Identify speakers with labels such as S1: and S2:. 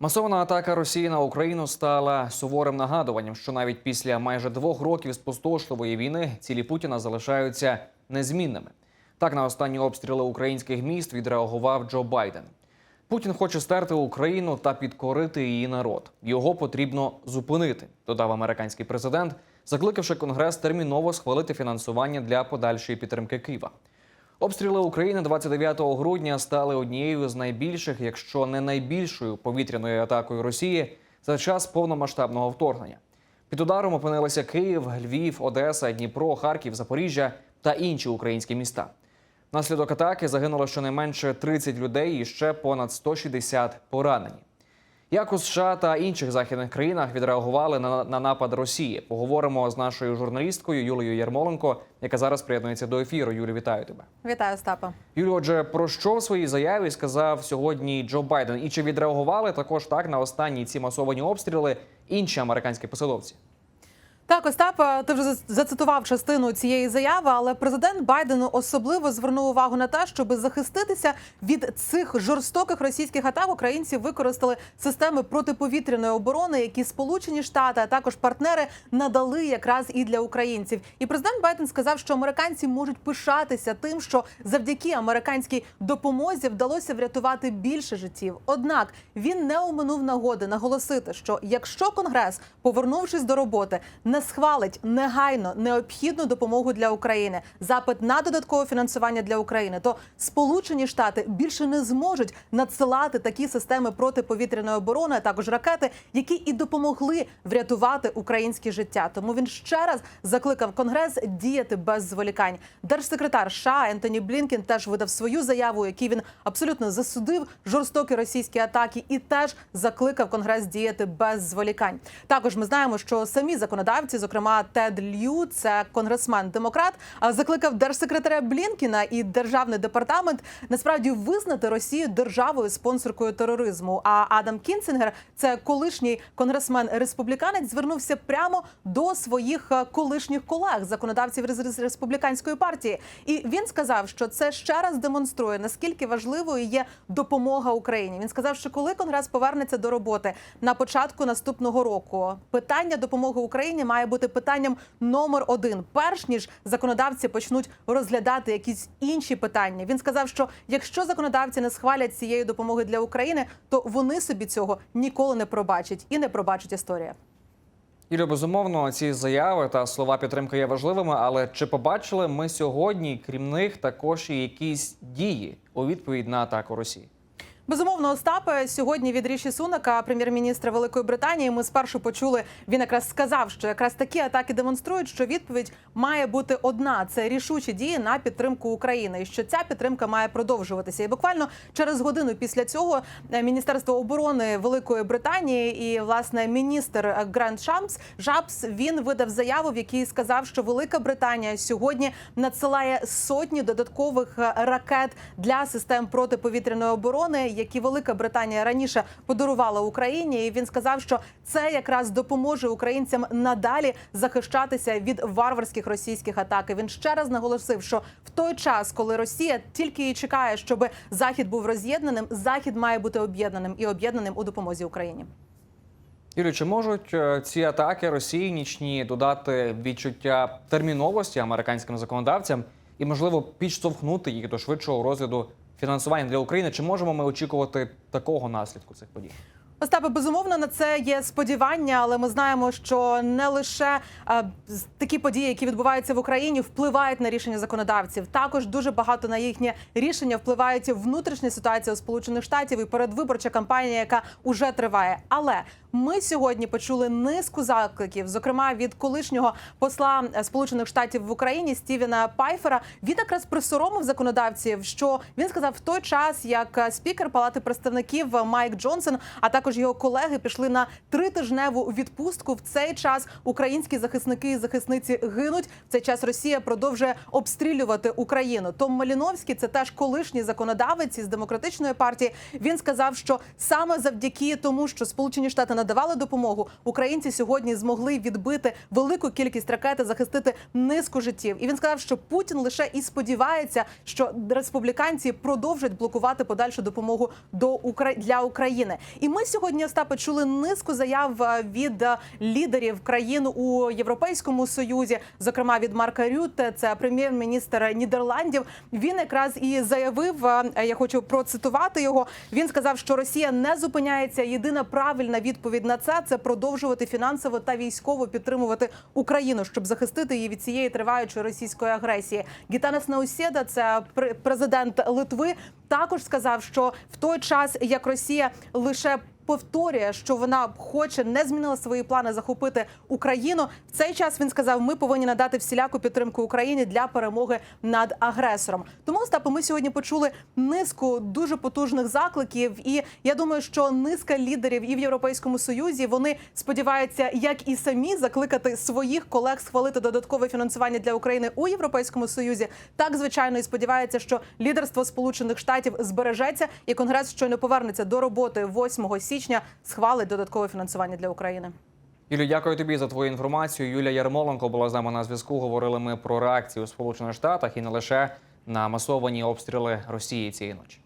S1: Масована атака Росії на Україну стала суворим нагадуванням, що навіть після майже двох років спустошливої війни цілі Путіна залишаються незмінними. Так на останні обстріли українських міст відреагував Джо Байден. Путін хоче стерти Україну та підкорити її народ. Його потрібно зупинити, додав американський президент, закликавши Конгрес терміново схвалити фінансування для подальшої підтримки Києва. Обстріли України 29 грудня стали однією з найбільших, якщо не найбільшою повітряною атакою Росії за час повномасштабного вторгнення. Під ударом опинилися Київ, Львів, Одеса, Дніпро, Харків, Запоріжжя та інші українські міста. Внаслідок атаки загинуло щонайменше 30 людей і ще понад 160 поранені. Як у США та інших західних країнах відреагували на, на напад Росії? Поговоримо з нашою журналісткою Юлією Ярмоленко, яка зараз приєднується до ефіру. Юлі, вітаю тебе.
S2: Вітаю, Остапа.
S1: Юлі, отже, про що в своїй заяві сказав сьогодні Джо Байден? І чи відреагували також так на останні ці масовані обстріли інші американські посадовці?
S2: Так, Остапа, ти вже зацитував частину цієї заяви, але президент Байден особливо звернув увагу на те, щоб захиститися від цих жорстоких російських атак. Українці використали системи протиповітряної оборони, які Сполучені Штати, а також партнери надали якраз і для українців. І президент Байден сказав, що американці можуть пишатися тим, що завдяки американській допомозі вдалося врятувати більше життів. Однак він не оминув нагоди наголосити, що якщо Конгрес, повернувшись до роботи, не схвалить негайно необхідну допомогу для України, запит на додаткове фінансування для України, то Сполучені Штати більше не зможуть надсилати такі системи протиповітряної оборони, а також ракети, які і допомогли врятувати українське життя. Тому він ще раз закликав Конгрес діяти без зволікань. Держсекретар США Ентоні Блінкен теж видав свою заяву, якій він абсолютно засудив жорстокі російські атаки і теж закликав Конгрес діяти без зволікань. Також ми знаємо, що самі законодавці, зокрема Тед Лью, це конгресмен демократ, закликав держсекретаря Блінкіна і державний департамент насправді визнати Росію державою спонсоркою тероризму. А Адам Кінценгер, це колишній конгресмен республіканець, звернувся прямо до своїх е, колишніх колег, законодавців республіканської партії. І він сказав, що це ще раз демонструє наскільки важливою є допомога Україні. Він сказав, що коли конгрес повернеться до роботи на початку наступного року, питання допомоги Україні має бути питанням номер один, перш ніж законодавці почнуть розглядати якісь інші питання. Він сказав, що якщо законодавці не схвалять цієї допомоги для України, то вони собі цього ніколи не пробачать і не пробачить історія.
S1: Юлі, безумовно, ці заяви та слова підтримки є важливими, але чи побачили ми сьогодні, крім них, також і якісь дії у відповідь на атаку Росії?
S2: Безумовно, Остапе сьогодні від Ріші Сунака, прем'єр-міністра Великої Британії. Ми спершу почули. Він якраз сказав, що якраз такі атаки демонструють, що відповідь має бути одна: це рішучі дії на підтримку України, і що ця підтримка має продовжуватися. І буквально через годину після цього е, Міністерство оборони Великої Британії і власне міністр е, Гранд Шампс Жапс він видав заяву, в якій сказав, що Велика Британія сьогодні надсилає сотні додаткових е, ракет для систем протиповітряної оборони, які Велика Британія раніше подарувала Україні. І він сказав, що це якраз допоможе українцям надалі захищатися від варварських російських атак. І Він ще раз наголосив, що в той час, коли Росія тільки і чекає, щоб захід був роз'єднаним, захід має бути об'єднаним і об'єднаним у допомозі Україні.
S1: Юрій, чи можуть е, ці атаки Росії нічні додати відчуття терміновості американським законодавцям і, можливо, підштовхнути їх до швидшого розгляду фінансування для України? Чи можемо ми очікувати такого наслідку цих подій?
S2: Остапе, безумовно, на це є сподівання, але ми знаємо, що не лише е, такі події, які відбуваються в Україні, впливають на рішення законодавців. Також дуже багато на їхнє рішення впливають внутрішня ситуація у Сполучених Штатів і передвиборча кампанія, яка уже триває. Але ми сьогодні почули низку закликів, зокрема від колишнього посла е, Сполучених Штатів в Україні Стівена Пайфера. Він якраз присоромив законодавців, що він сказав в той час, як е, спікер Палати представників Майк Джонсон, а також його колеги пішли на тритижневу відпустку. В цей час українські захисники і захисниці гинуть. В цей час Росія продовжує обстрілювати Україну. Том Маліновський, це теж колишній законодавець із демократичної партії. Він сказав, що саме завдяки тому, що Сполучені Штати надавали допомогу, українці сьогодні змогли відбити велику кількість ракет захистити низку життів. І він сказав, що Путін лише і сподівається, що республіканці продовжать блокувати подальшу допомогу до Укра... для України. І ми сьогодні Остапе чули низку заяв е, від е, лідерів країн у Європейському Союзі, зокрема від Марка Рюте, це прем'єр-міністр Нідерландів. Він якраз і заявив. е, Я хочу процитувати його. Він сказав, що Росія не зупиняється. Єдина правильна відповідь на це це продовжувати фінансово та військово підтримувати Україну, щоб захистити її від цієї триваючої російської агресії. Гітанес Наусєда, це пр- президент Литви, також сказав, що в той час як Росія лише повторює, що вона хоче не змінила свої плани захопити Україну. В цей час він сказав: ми повинні надати всіляку підтримку Україні для перемоги над агресором. Тому Остапе, ми сьогодні почули низку дуже потужних закликів, і я думаю, що низка лідерів і в Європейському Союзі вони сподіваються, як і самі закликати своїх колег схвалити додаткове фінансування для України у Європейському Союзі. Так звичайно і сподівається, що лідерство Сполучених Штатів збережеться, і Конгрес щойно повернеться до роботи 8 січня, схвалить додаткове фінансування для України.
S1: Юлі, дякую тобі за твою інформацію. Юлія Ярмоленко була з нами на зв'язку. Говорили ми про реакцію у Сполучених Штатах і не лише на масовані обстріли Росії цієї ночі.